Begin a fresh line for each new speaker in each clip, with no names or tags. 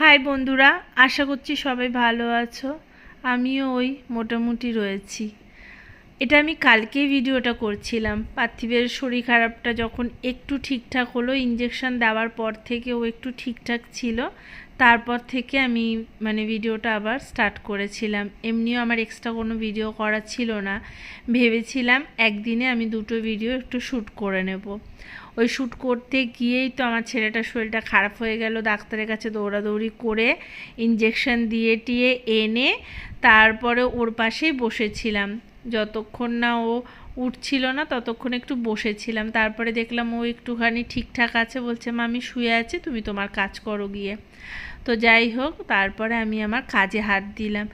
High বন্ধুরা। আশা করছি সবাই ভালো আছো। আমিও ওই মোটামুটি রয়েছি। এটা আমি কালকেই ভিডিওটা করছিলাম। পার্থিবের শরীর খারাপটা যখন একটু ঠিকঠাক হলো ইঞ্জেকশন দেওয়ার পর থেকে ও একটু ঠিকঠাক ছিল। তারপর থেকে আমি মানে ভিডিওটা আবার স্টার্ট করেছিলাম। এমনিও আমার এক্সট্রা কোনো ভিডিও করা ছিল না। ভেবেছিলাম একদিনে আমি দুটো ভিডিও একটু শ্যুট করে নেব। ওই শ্যুট করতে গিয়েই তো আমার ছেলেটা শরীরটা খারাপ হয়ে গেল। ডাক্তারের কাছে দৌড়াদৌড়ি করে ইঞ্জেকশন দিয়ে টিয়ে এনে তারপরে ওর পাশেই বসেছিলাম। যতক্ষণ না ও উঠছিল না ততক্ষণ একটু বসেছিলাম। তারপরে দেখলাম ও একটুখানি ঠিকঠাক আছে। বলছে মা আমি শুয়ে আছি, তুমি তোমার কাজ করো গিয়ে। তো যাই হোক, তারপরে আমি আমার কাজে হাত দিলাম।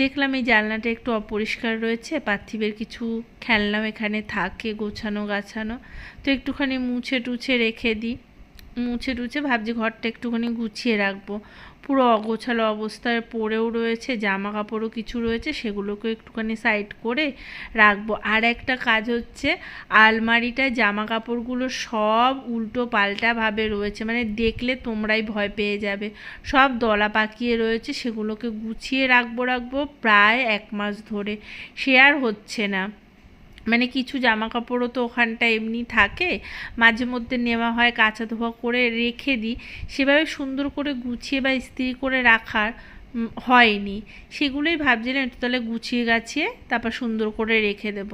দেখলাম এই জানলাটা একটু অপরিষ্কার রয়েছে, পার্থিবের কিছু খেলনাও এখানে থাকে গোছানো গাছানো। তো একটুখানি মুছে টুছে রেখে দিই। মুছে টুছে ভাবছি ঘরটা একটুখানি গুছিয়ে রাখব। পুরো অগোছালো অবস্থায় পড়েও রয়েছে জামা কাপড়ও কিছু রয়েছে, সেগুলোকে একটুখানি সাইড করে রাখব। আর একটা কাজ হচ্ছে, আলমারিটায় জামা কাপড়গুলো সব উল্টো পাল্টাভাবে রয়েছে মানে দেখলে তোমরাই ভয় পেয়ে যাবে। সব দলা পাকিয়ে রয়েছে, সেগুলোকে গুছিয়ে রাখব রাখব প্রায় এক মাস ধরে। সে আর হচ্ছে না। মানে কিছু জামা কাপড়ও তো ওখানটা এমনি থাকে। মাঝে মধ্যে নেওয়া হয়, কাঁচা ধোয়া করে রেখে দিই। সেভাবে সুন্দর করে গুছিয়ে বা ইস্ত্রি করে রাখার হয়নি। সেগুলোই ভাবছিলাম একটু তাহলে গুছিয়ে গাছিয়ে তারপর সুন্দর করে রেখে দেব।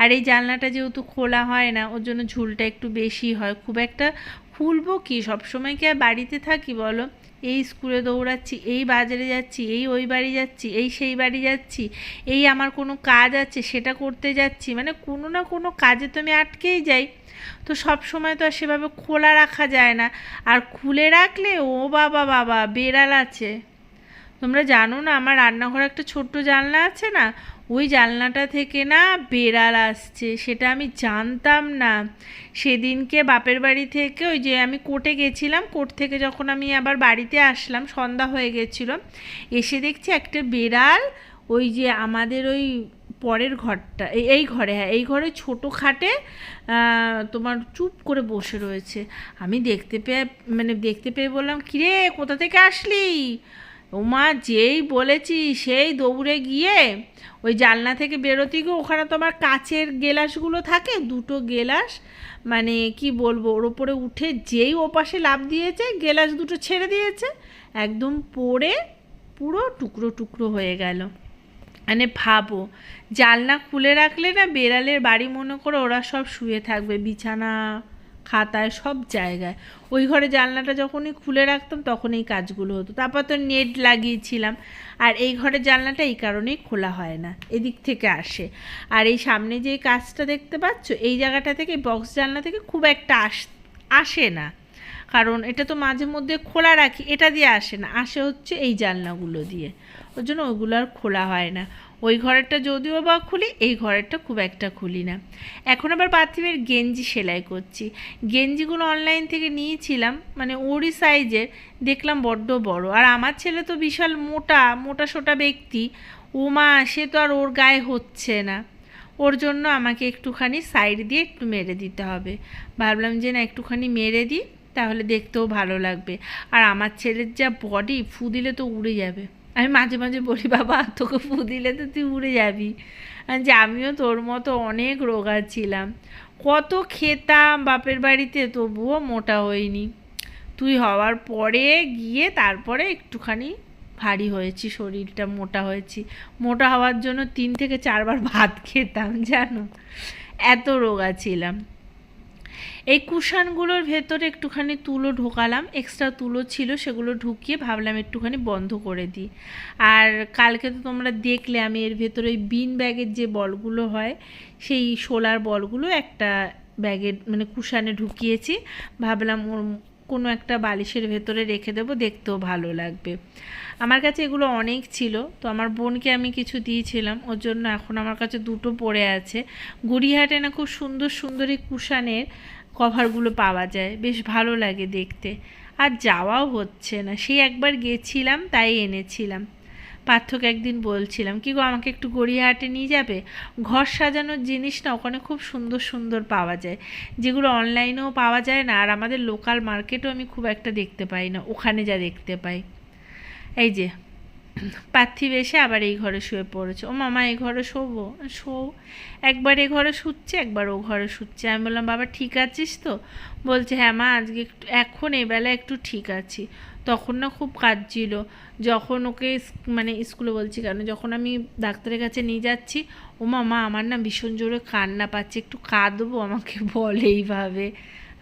আর এই জানলাটা যেহেতু খোলা হয় না, ওর জন্য ঝুলটা একটু বেশি হয়। খুব একটা খুলবো কি? সবসময় কি আর বাড়িতে থাকি বলো? এই স্কুলে দৌড়াচ্ছি, এই বাজারে যাচ্ছি, এই ওই বাড়ি যাচ্ছি, এই সেই বাড়ি যাচ্ছি, এই আমার কোনো কাজ আছে, সেটা করতে যাচ্ছি। মানে কোনো না কোনো কাজে তো আমি আটকেই যাই। তো সব সময় তো আর সেভাবে খোলা রাখা যায় না। আর খুলে রাখলে, ও বাবা বাবা, বেড়াল আছে। তোমরা জানো না, আমার রান্নাঘরে একটা ছোট্ট জানলা আছে না? ওই জানলাটা থেকে না বেড়াল আসছে, সেটা আমি জানতাম না। সেদিনকে বাপের বাড়ি থেকে ওই যে আমি কোর্টে গেছিলাম, কোর্ট থেকে যখন আমি আবার বাড়িতে আসলাম, সন্ধ্যা হয়ে গেছিল, এসে দেখছি একটা বেড়াল ওই যে আমাদের ওই পরের ঘরটা এই ঘরে হ্যাঁ এই ঘরে ছোটো খাটে তোমার চুপ করে বসে রয়েছে। আমি দেখতে পেয়ে মানে দেখতে পেয়ে বললাম, কিরে, কোথা থেকে আসলি? ওমা, যেই বলেছি সেই দৌড়ে গিয়ে ওই জানলা থেকে বেরোতে গিয়ে ওখানে তো আমার কাচের গেলাসগুলো থাকে, দুটো গেলাস। মানে কি বলব, ওর ওপরে উঠে যেই ও পাশে লাভ দিয়েছে, গেলাস দুটো ছেড়ে দিয়েছে, একদম পড়ে পুরো টুকরো টুকরো হয়ে গেল। মানে ভাবো, জানলা খুলে রাখলে না বেড়ালের বাড়ি মনে করে ওরা সব শুয়ে থাকবে, বিছানা খাতায় সব জায়গায়। ওই ঘরে জানলাটা যখনই খুলে রাখতাম তখন এই কাজগুলো হতো। তারপর তো নেট লাগিয়েছিলাম। আর এই ঘরের জানলাটা এই কারণেই খোলা হয় না, এদিক থেকে আসে। আর এই সামনে যে কাজটা দেখতে পাচ্ছ, এই জায়গাটা থেকে বক্স জানলা থেকে খুব একটা আস, আসে না। কারণ এটা তো মাঝে মধ্যে খোলা রাখি, এটা দিয়ে আসে না। আসে হচ্ছে এই জানলাগুলো দিয়ে। ওর জন্য ওইগুলো আর খোলা হয় না। ওই ঘরেরটা যদিও বা খুলি, এই ঘরেরটা খুব একটা খুলি না। এখন আবার পার্থিবের গেঞ্জি সেলাই করছি। গেঞ্জিগুলো অনলাইন থেকে নিয়েছিলাম মানে ওরই সাইজের দেখলাম বড্ড বড়। আর আমার ছেলে তো বিশাল মোটা মোটা সোটা ব্যক্তি। ও মা, সে তো আর ওর গায়ে হচ্ছে না। ওর জন্য আমাকে একটুখানি সাইড দিয়ে একটু মেরে দিতে হবে। ভাবলাম যে না, একটুখানি মেরে দিই, তাহলে দেখতেও ভালো লাগবে। আর আমার ছেলের যা বডি ফু দিলে তো উড়ে যাবে। আমি মাঝে মাঝে বলি, বাবা, তোকে ফু দিলে তো তুই উড়ে যাবি। যে, আমিও তোর মতো অনেক রোগা ছিলাম। কত খেতাম বাপের বাড়িতে, তবুও মোটা হইনি। তুই হওয়ার পরে গিয়ে তারপরে একটুখানি ভারী হয়েছি, শরীরটা মোটা হয়েছি। মোটা হওয়ার জন্য তিন থেকে চারবার ভাত খেতাম, জানো? এত রোগা ছিলাম। এই কুশানগুলোর ভেতরে একটুখানি তুলো ঢোকালাম এক্সট্রা তুলো ছিল, সেগুলো ঢুকিয়ে ভাবলাম একটুখানি বন্ধ করে দিই। আর কালকে তো তোমরা দেখলে আমি এর ভেতরে ওই বিন ব্যাগের যে বলগুলো হয়, সেই সোলার বলগুলো একটা ব্যাগের মানে কুশানে ঢুকিয়েছি। ভাবলাম ওর কোনো একটা বালিশের ভেতরে রেখে দেবো, দেখতেও ভালো লাগবে। আমার কাছে এগুলো অনেক ছিল, তো আমার বোনকে আমি কিছু দিয়েছিলাম, ওর জন্য এখন আমার কাছে দুটো পড়ে আছে। গড়িয়াহাটে না খুব সুন্দর সুন্দর কুশানের কভারগুলো পাওয়া যায়, বেশ ভালো লাগে দেখতে। আর যাওয়াও হচ্ছে না, সেই একবার গেছিলাম, তাই এনেছিলাম। পার্থকে একদিন বলছিলাম, কি গো, আমাকে একটু গড়িয়াহাটে নিয়ে যাবে? ঘর সাজানোর জিনিস না ওখানে খুব সুন্দর সুন্দর পাওয়া যায়। যেগুলো অনলাইনেও পাওয়া যায় না, আর আমাদের লোকাল মার্কেটও আমি খুব একটা দেখতে পাই না, ওখানে যা দেখতে পাই। এই যে পার্থিব এসে আবার এই ঘরে শুয়ে পড়েছে। ও মামা, এই ঘরে শোবো শো একবার এ ঘরে শুচ্ছে, একবার ও ঘরে শুচ্ছে। আমি বললাম, বাবা, ঠিক আছিস তো? বলছে হ্যাঁ মা, আজকে একটু, এখন এই বেলা একটু ঠিক আছি। তখন না খুব কাঁদছিল। যখন ওকে মানে স্কুলে বলছি কেন, যখন আমি ডাক্তারের কাছে নিয়ে যাচ্ছি, ও মামা আমার না ভীষণ জোরে কান্না পাচ্ছে, একটু কাঁদবো আমাকে বলে এইভাবে।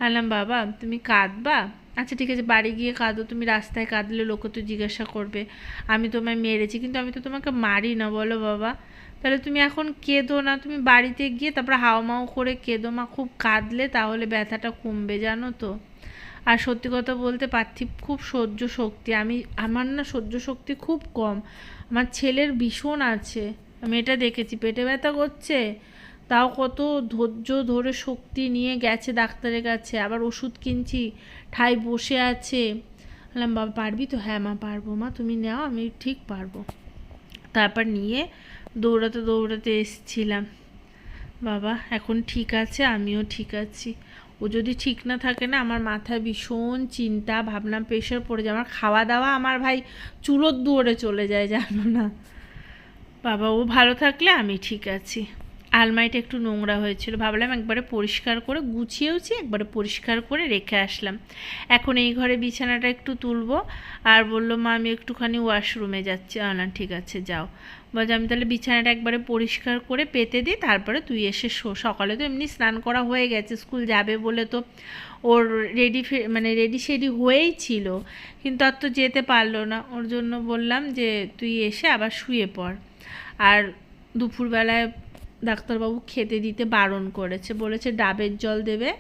আলাম, বাবা, তুমি কাঁদবা? আচ্ছা ঠিক আছে, বাড়ি গিয়ে কাঁদো, তুমি রাস্তায় কাঁদলে লোকে তো জিজ্ঞাসা করবে, আমি তোমায় মেরেছি, কিন্তু আমি তো তোমাকে মারি না, বলো বাবা। তাহলে তুমি এখন কেঁদো না, তুমি বাড়িতে গিয়ে তারপরে হাওমাও করে কেঁদো, মা, খুব কাঁদলে তাহলে ব্যথাটা কমবে, জানো তো। আর সত্যি কথা বলতে পার্থিব খুব সহ্য শক্তি। আমি, আমার না সহ্য শক্তি খুব কম। আমার ছেলের ভীষণ আছে। আমি এটা দেখেছি। পেটে ব্যথা করছে, তাও কত ধৈর্য ধরে শক্তি নিয়ে গেছে ডাক্তারের কাছে। আবার ওষুধ কিনছি ঠাই বসে আছে। বললাম, বাবা, পারবি তো? হ্যাঁ মা, পারব মা, তুমি নাও, আমি ঠিক পারব। তারপর নিয়ে দৌড়াতে দৌড়াতে এসছিলাম। বাবা, এখন ঠিক আছে, আমিও ঠিক আছি। ও যদি ঠিক না থাকে না, আমার মাথায় ভীষণ চিন্তা, ভাবনা প্রেশার পড়ে যায়। আমার খাওয়া দাওয়া আমার ভাই চুলোর দুয়ারে চলে যায়, জানো না। বাবা, ও ভালো থাকলে আমি ঠিক আছি। আলমারিটা একটু নোংরা হয়েছিল। ভাবলাম একবারে পরিষ্কার করে গুছিয়েওছি, একবারে পরিষ্কার করে রেখে আসলাম। এখন এই ঘরে বিছানাটা একটু তুলবো। আর বলল, মা, আমি একটুখানি ওয়াশরুমে যাচ্ছি। না ঠিক আছে, যাও। বলছে আমি তাহলে বিছানাটা একবারে পরিষ্কার করে পেতে দিই, তারপরে তুই এসে সকালে তো এমনি স্নান করা হয়ে গেছে, স্কুল যাবে বলে তো ওর রেডি মানে রেডি শেডি হয়েই ছিল, কিন্তু আর তো যেতে পারল না। ওর জন্য বললাম যে তুই এসে আবার শুয়ে পড়। আর দুপুরবেলায় ডাক্তারবাবু খেতে দিতে বারণ করেছে, বলেছে ডাবের জল দেবে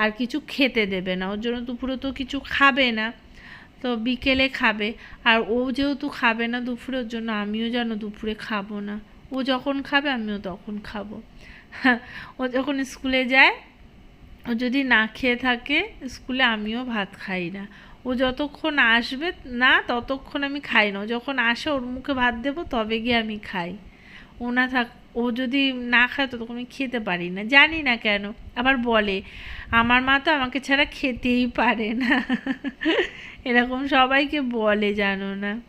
আর কিছু খেতে দেবে না। ওর জন্য দুপুরে তো কিছু খাবে না। তো বিকেলে খাবে। আর ও যেহেতু খাবে না দুপুরের জন্য, আমিও যেন দুপুরে খাব না। ও যখন খাবে, আমিও তখন খাব। ও যখন স্কুলে যায়, ও যদি না খেয়ে থাকে স্কুলে, আমিও ভাত খাই না। ও যতক্ষণ আসবে, না, ততক্ষণ আমি খাই না। যখন আসে, ওর মুখে ভাত দেবো, তবে গিয়ে আমি খাই। ও না থাক ও যদি না খায় ততক্ষণ আমি খেতে পারি না। জানি না কেন, আবার বলে, আমার মা তো আমাকে ছাড়া খেতেই পারে না। এরকম সবাইকে বলে, জানো না।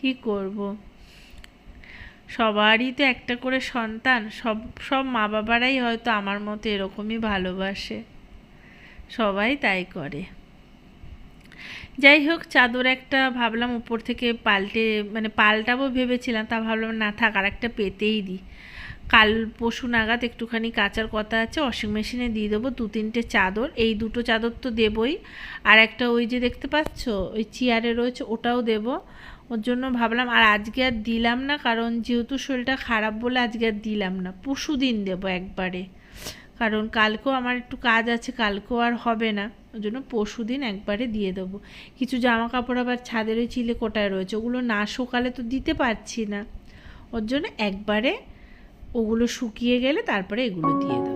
কি করব? সবারই তো একটা করে সন্তান, সব সব মা বাবারাই হয়তো আমার মতো এরকমই ভালোবাসে। সবাই তাই করে। যাই হোক, চাদর একটা ভাবলাম উপর থেকে পাল্টে মানে পাল্টাবো ভেবেছিলাম, তা ভাবলাম না থাক আর একটা পেতেই দিই। কাল পশু নাগাদ একটুখানি কাচার কথা আছে ওয়াশিং মেশিনে দিয়ে দেবো দু তিনটে চাদর, এই দুটো চাদর তো দেবই। আর একটা ওই যে দেখতে পাচ্ছ, ওই চেয়ারে রয়েছে, ওটাও দেব। ওর জন্য ভাবলাম, আর আজকে আর দিলাম না, কারণ যেহেতু শরীরটা খারাপ বলে আজকে আর দিলাম না পশু দিন দেবো একবারে। কারণ কালকেও আমার একটু কাজ আছে, কালকেও আর হবে না। ওই জন্য পরশু দিন একবারে দিয়ে দেবো। কিছু জামা কাপড় আবার ছাদের ওই চিলে কোটায় রয়েছে, ওগুলো না শুকালে তো দিতে পারছি না। ওর জন্য একবারে ওগুলো শুকিয়ে গেলে তারপরে এগুলো দিয়ে দেবো।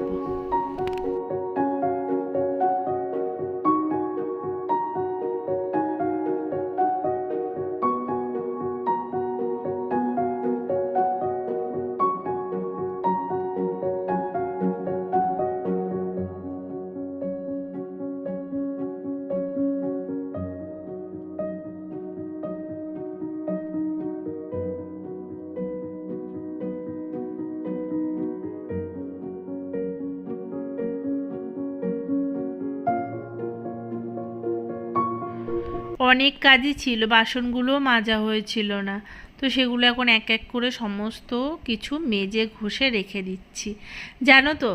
অনেক কাজই ছিল, বাসনগুলোও মাজা হয়েছিল না। তো সেগুলো এখন এক এক করে সমস্ত কিছু মেজে ঘষে রেখে দিচ্ছি। জানো তো,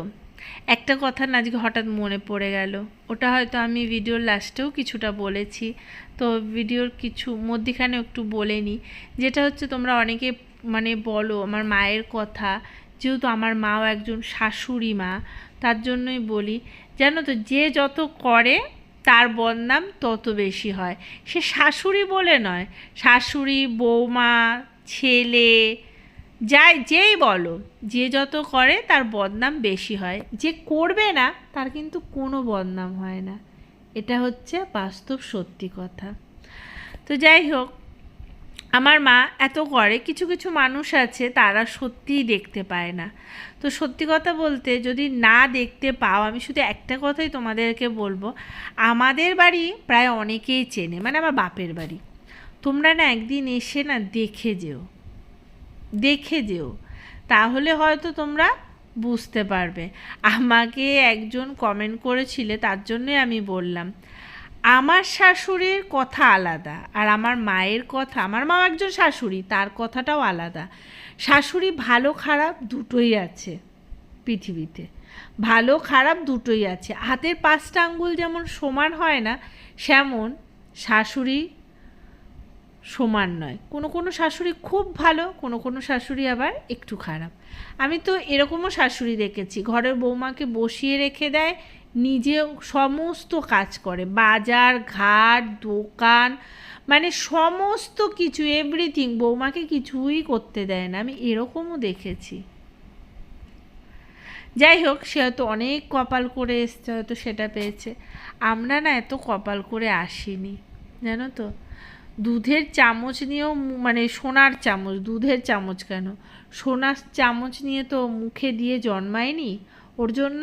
একটা কথা না আজকে হঠাৎ মনে পড়ে গেল। ওটা হয়তো আমি ভিডিওর লাস্টেও কিছুটা বলেছি। তো ভিডিওর কিছু মধ্যিখানে একটু বলে নিই যেটা হচ্ছে তোমরা অনেকে মানে বলো, আমার মায়ের কথা। যেহেতু আমার মাও একজন শাশুড়ি মা, তার জন্যই বলি। জানো তো, যে যত করে তার বদনাম তত বেশি হয়। সে শাশুড়ি বলে নয়, শাশুড়ি, বৌমা, ছেলে, যাই, যেই বলো, যে যত করে তার বদনাম বেশি হয়। যে করবে না, তার কিন্তু কোনো বদনাম হয় না। এটা হচ্ছে বাস্তব সত্যি কথা। তো যাই হোক, আমার মা এত করে, কিছু কিছু মানুষ আছে তারা সত্যিই দেখতে পায় না। তো সত্যি কথা বলতে যদি না দেখতে পাও, আমি শুধু একটা কথাই তোমাদেরকে বলব। আমাদের বাড়ি প্রায় অনেকেই চেনে মানে আমার বাপের বাড়ি। তোমরা না একদিন এসে না দেখে যেও। দেখে যেও। তাহলে হয়তো তোমরা বুঝতে পারবে। আমাকে একজন কমেন্ট করেছিলে, তার জন্যই আমি বললাম। আমার শাশুড়ির কথা আলাদা, আর আমার মায়ের কথা, আমার মা একজন শাশুড়ি, তার কথাটাও আলাদা। শাশুড়ি ভালো খারাপ দুটোই আছে পৃথিবীতে। ভালো খারাপ দুটোই আছে। হাতের পাঁচটা আঙ্গুল যেমন সমান হয় না, সেমন শাশুড়ি সমান নয়। কোনো কোনো শাশুড়ি খুব ভালো, কোনো কোনো শাশুড়ি আবার একটু খারাপ। আমি তো এরকমও শাশুড়ি দেখেছি, ঘরের বৌমাকে বসিয়ে রেখে দেয় নিজে সমস্ত কাজ করে। বাজার, ঘাট, দোকান মানে সমস্ত কিছু এভরিথিং বৌমাকে কিছুই করতে দেয় না, আমি এরকমও দেখেছি। যাই হোক, সে হয়তো অনেক কপাল করে এসছে, হয়তো সেটা পেয়েছে। আমরা না এত কপাল করে আসিনি, জানো তো? দুধের চামচ নিয়েও মানে সোনার চামচ, দুধের চামচ কেন? সোনার চামচ নিয়ে তো মুখে দিয়ে জন্মায়নি, ওর জন্য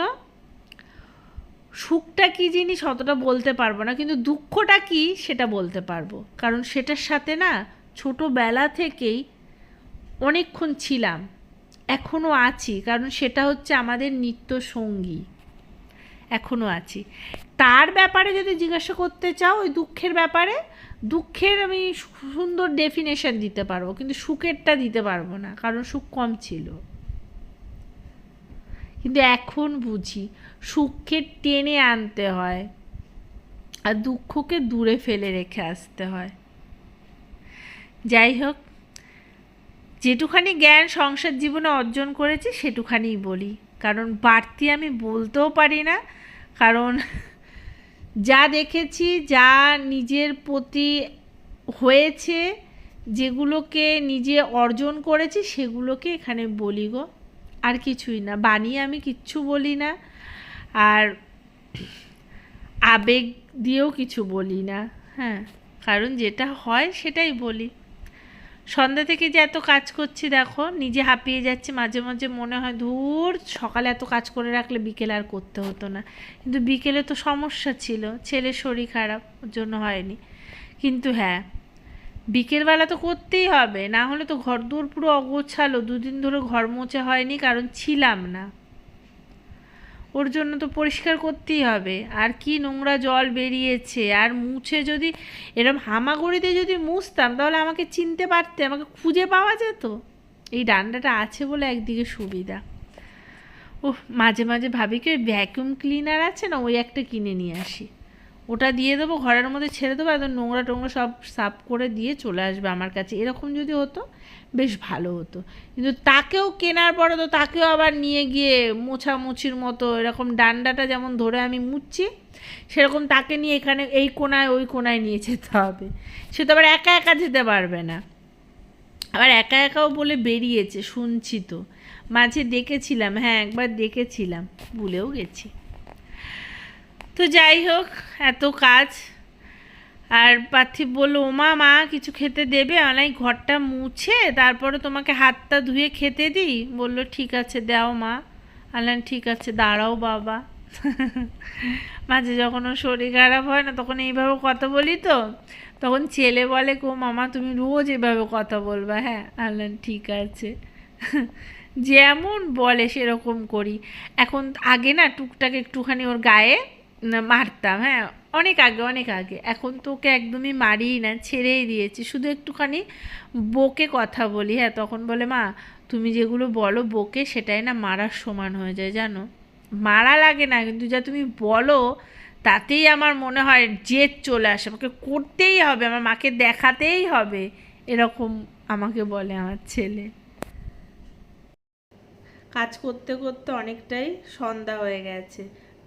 সুখটা কী জিনিস অতটা বলতে পারব না, কিন্তু দুঃখটা কী সেটা বলতে পারব। কারণ সেটার সাথে না ছোটোবেলা থেকেই অনেকক্ষণ ছিলাম এখনও আছি। কারণ সেটা হচ্ছে আমাদের নিত্য সঙ্গী এখনও আছি। তার ব্যাপারে যদি জিজ্ঞাসা করতে চাও, ওই দুঃখের ব্যাপারে, দুঃখের আমি সুন্দর ডেফিনেশন দিতে পারব, কিন্তু সুখেরটা দিতে পারব না, কারণ সুখ কম ছিল। কিন্তু এখন বুঝি সুখকে টেনে আনতে হয় আর দুঃখকে দূরে ফেলে রেখে আসতে হয়। যাই হোক, যেটুখানি জ্ঞান সংসার জীবনে অর্জন করেছি সেটুখানিই বলি। কারণ বাড়তি আমি বলতেও পারি না, কারণ যা দেখেছি, যা নিজের প্রতি হয়েছে, যেগুলোকে নিজে অর্জন করেছি সেগুলোকে এখানে বলি গো। আর কিছুই না। বানিয়ে আমি কিচ্ছু বলি না। আর আবেগ দিয়েও কিছু বলি না। হ্যাঁ কারণ যেটা হয় সেটাই বলি। সন্ধ্যা থেকে যে এত কাজ করছি দেখো, নিজে হাঁপিয়ে যাচ্ছে। মাঝে মাঝে মনে হয় ধুর, সকালে এত কাজ করে রাখলে বিকেলে আর করতে হতো না। কিন্তু বিকেলে তো সমস্যা ছিল। ছেলের শরীর খারাপ জন্য হয়নি। কিন্তু হ্যাঁ বিকেলবেলা তো করতেই হবে, না হলে তো ঘর দূর পুরো অগোছালো, দুদিন ধরে ঘর মোছা হয়নি, কারণ ছিলাম না। ওর জন্য তো পরিষ্কার করতেই হবে, আর কি নোংরা জল বেরিয়েছে, আর মুছে যদি, এরম হামাগুড়িতে যদি মুছতাম, তাহলে আমাকে চিনতে পারতে, আমাকে খুঁজে পাওয়া যেত। এই ডান্ডাটা আছে বলে একদিকে সুবিধা। ও মাঝে মাঝে ভাবি কি ওই ভ্যাকুয়াম ক্লিনার আছে না, ওই একটা কিনে নিয়ে আসি। ওটা দিয়ে দেবো, ঘরের মধ্যে ছেড়ে দেবো, একদম নোংরা টোংরা সব সাফ করে দিয়ে চলে আসবে আমার কাছে। এরকম যদি হতো, বেশ ভালো হতো। কিন্তু তাকেও কেনার পরে তো তাকেও আবার নিয়ে গিয়ে মোছামুছির মতো এরকম ডান্ডাটা যেমন ধরে আমি মুছছি, সেরকম তাকে নিয়ে এখানে এই কোনায় ওই কোনায় নিয়ে যেতে হবে। সে তো আবার একা একা যেতে পারবে না। আবার একা একাও বলে বেরিয়েছে, শুনছি তো। মাঝে দেখেছিলাম হ্যাঁ একবার দেখেছিলাম, ভুলেও গেছি। তো যাই হোক এত কাজ। আর পার্থিব বলল, ওমা, মা, কিছু খেতে দেবে? অনেক ঘরটা মুছে, তারপরে তোমাকে হাতটা ধুয়ে খেতে দিই। বলল, ঠিক আছে, দাও মা। আনলাম ঠিক আছে, দাঁড়াও বাবা। মাঝে যখন ওর শরীর খারাপ হয় না, তখন এইভাবে কথা বলি তো, তখন ছেলে বলে কো মামা, তুমি রোজ এভাবে কথা বলবা। হ্যাঁ আনলাম ঠিক আছে। যেমন বলে, সেরকম করি। এখন আগে না, টুকটাক একটুখানি ওর গায়ে মারতাম হ্যাঁ অনেক আগে অনেক আগে। এখন তো ওকে একদমই মারিই না, ছেড়েই দিয়েছি। শুধু একটুখানি বকে কথা বলি হ্যাঁ তখন বলে, মা, তুমি যেগুলো বলো বকে, সেটাই না মারার সমান হয়ে যায়, জানো? মারা লাগে না, কিন্তু যা তুমি বলো, তাতেই আমার মনে হয় জেদ চলে আসে। আমাকে করতেই হবে, আমার মাকে দেখাতেই হবে, এরকম আমাকে বলে আমার ছেলে। কাজ করতে করতে অনেকটাই সন্ধ্যা হয়ে গেছে।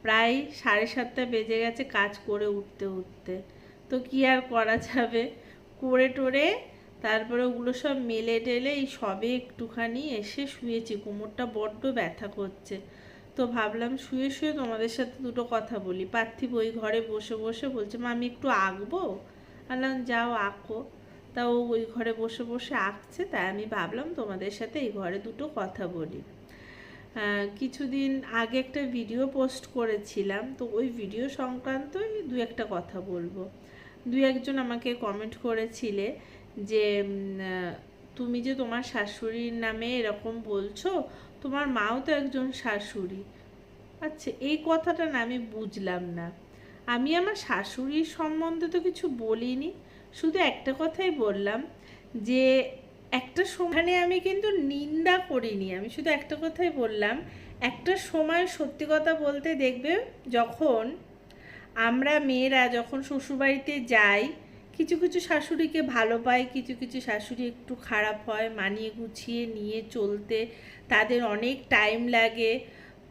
প্রায় সাড়ে সাতটা বেজে গেছে কাজ করে উঠতে উঠতে। তো কি আর করা যাবে? করে টোরে তারপরে ওগুলো সব মেলে টেলে এই সবে একটুখানি এসে শুয়েছি। কোমরটা বড্ড ব্যথা করছে। তো ভাবলাম শুয়ে শুয়ে তোমাদের সাথে দুটো কথা বলি। পার্থিব ওই ঘরে বসে বসে বলছে, মা, আমি একটু আঁকবো? বললাম, যাও, আঁকো। তা ও ওই ঘরে বসে বসে আঁকছে। তাই আমি ভাবলাম তোমাদের সাথে এই ঘরে দুটো কথা বলি। কিছুদিন আগে একটা ভিডিও পোস্ট করেছিলাম। তো ওই ভিডিও সংক্রান্তই দু একটা কথা বলব। দুই একজন আমাকে কমেন্ট করেছিলে যে তুমি যে তোমার শাশুড়ির নামে এরকম বলছো, তোমার মাও তো একজন শাশুড়ি। আচ্ছা এই কথাটা না আমি বুঝলাম না। আমি আমার শাশুড়ির সম্বন্ধে তো কিছু বলিনি। শুধু একটা কথাই বললাম যে একটা সময় আমি কিন্তু নিন্দা করিনি। আমি শুধু একটা কথাই বললাম, একটা সময় সত্যি কথা বলতে দেখবে যখন আমরা মেয়েরা যখন শ্বশুরবাড়িতে যাই, কিছু কিছু শাশুড়িকে ভালো পাই, কিছু কিছু শাশুড়ি একটু খারাপ হয়, মানিয়ে গুছিয়ে নিয়ে চলতে তাদের অনেক টাইম লাগে।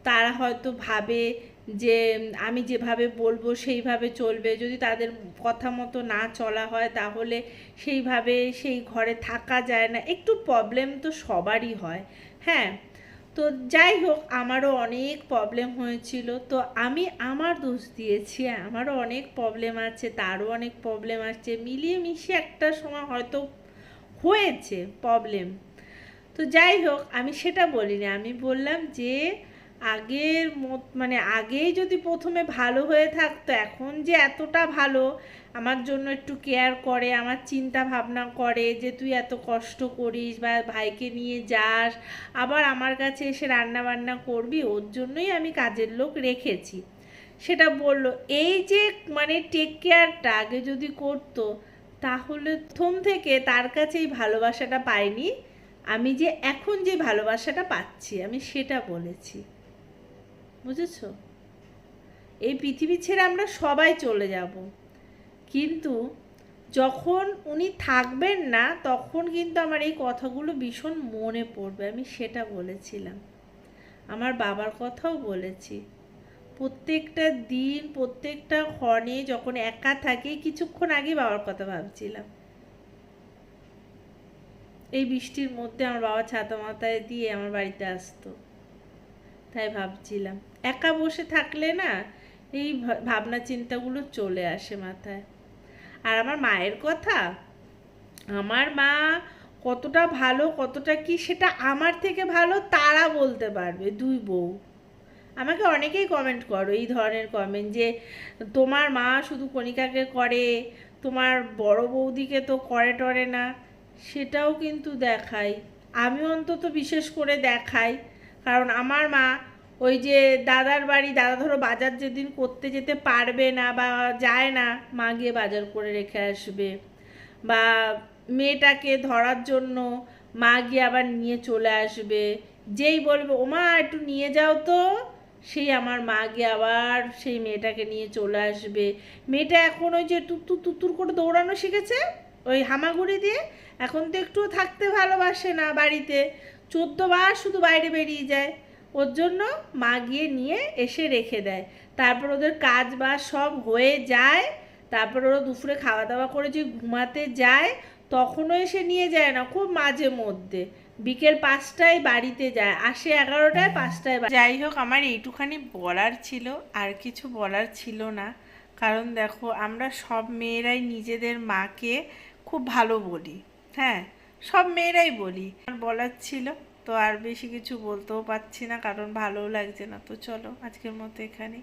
তারা হয়তো ভাবে যে, আমি যেভাবে বলব সেইভাবে চলবে। যদি তাদের কথা মতো না চলা হয় তাহলে সেইভাবে সেই ঘরে থাকা যায় না। একটু প্রবলেম তো সবারই হয় হ্যাঁ? তো যাই হোক, আমারও অনেক প্রবলেম হয়েছিল। তো আমি আমার দোষ দিয়েছি, আমারও অনেক প্রবলেম আছে, তারও অনেক প্রবলেম আছে মিলিয়ে মিশিয়ে একটা সময় হয়তো হয়েছে প্রবলেম তো যাই হোক, আমি সেটা বলিনি। আমি বললাম যে আগের মত মানে আগেই যদি প্রথমে ভালো হয়ে থাকতো, এখন যে এতটা ভালো, আমার জন্য একটু কেয়ার করে, আমার চিন্তা ভাবনা করে যে তুই এত কষ্ট করিস বা ভাইকে নিয়ে যাস, আবার আমার কাছে এসে রান্না বান্না করবি, ওর জন্যই আমি কাজের লোক রেখেছি। সেটা বলল, এই যে মানে টেক কেয়ারটা আগে যদি করতো, তাহলে প্রথম থেকে তার কাছে এই ভালোবাসাটা পাইনি, আমি যে এখন যে ভালোবাসাটা পাচ্ছি, আমি সেটা বলেছি। বুঝেছ? এই পৃথিবী ছেড়ে আমরা সবাই চলে যাব। কিন্তু যখন উনি থাকবেন না, তখন কিন্তু আমার এই কথাগুলো ভীষণ মনে পড়বে, আমি সেটা বলেছিলাম। আমার বাবার কথাও বলেছি। প্রত্যেকটা দিন, প্রত্যেকটা ক্ষণে যখন একা থাকি, কিছুক্ষণ আগে বাবার কথা ভাবছিলাম। এই বৃষ্টির মধ্যে আমার বাবা ছাতা মাথায় দিয়ে আমার বাড়িতে আসতো। তাই ভাবছিলাম। একা বসে থাকলে না এই ভাবনা চিন্তাগুলো চলে আসে মাথায়। আর আমার মায়ের কথা, আমার মা কতটা ভালো, কতটা কি সেটা আমার থেকে ভালো তারা বলতে পারবে, দুই বউ। আমাকে অনেকেই কমেন্ট করো, এই ধরনের কমেন্ট যে, তোমার মা শুধু কণিকাকে করে, তোমার বড় বৌদিকে তো করে টরে না। সেটাও কিন্তু দেখাই আমি অন্তত বিশেষ করে দেখাই। কারণ আমার মা ওই যে দাদার বাড়ি, দাদা ধরো বাজার যেদিন করতে যেতে পারবে না বা যায় না, মা গিয়ে বাজার করে রেখে আসবে। বা মেয়েটাকে ধরার জন্য মা গিয়ে আবার নিয়ে চলে আসবে। যেই বলবে, ওমা, একটু নিয়ে যাও তো। সেই আমার মা গিয়ে আবার সেই মেয়েটাকে নিয়ে চলে আসবে। মেয়েটা এখন ওই যে তুত্তুর তুত্তুর করে দৌড়ানো শিখেছে, ওই হামাগুড়ি দিয়ে। এখন তো একটু থাকতে ভালোবাসে না বাড়িতে। চোদ্দ বার শুধু বাইরে বেরিয়ে যায়। ওর জন্য মা গিয়ে নিয়ে এসে রেখে দেয়। তারপর ওদের কাজ বাজ সব হয়ে যায়। তারপর ওরা দুপুরে খাওয়া দাওয়া করে যে ঘুমাতে যায় তখনও এসে নিয়ে যায় না, খুব মাঝে মধ্যে। বিকেল পাঁচটায় বাড়িতে যায়, আসে এগারোটায়, পাঁচটায় যাই হোক, আমার এইটুখানি বলার ছিল, আর কিছু বলার ছিল না। কারণ দেখো, আমরা সব মেয়েরাই নিজেদের মাকে খুব ভালো বলি হ্যাঁ? সব মেয়েরাই বলি। আর বলার ছিল তো আর বেশি কিছু বলতেও পারছি না, কারণ ভালোও লাগছে না। তো চলো, আজকের মতো এখানেই।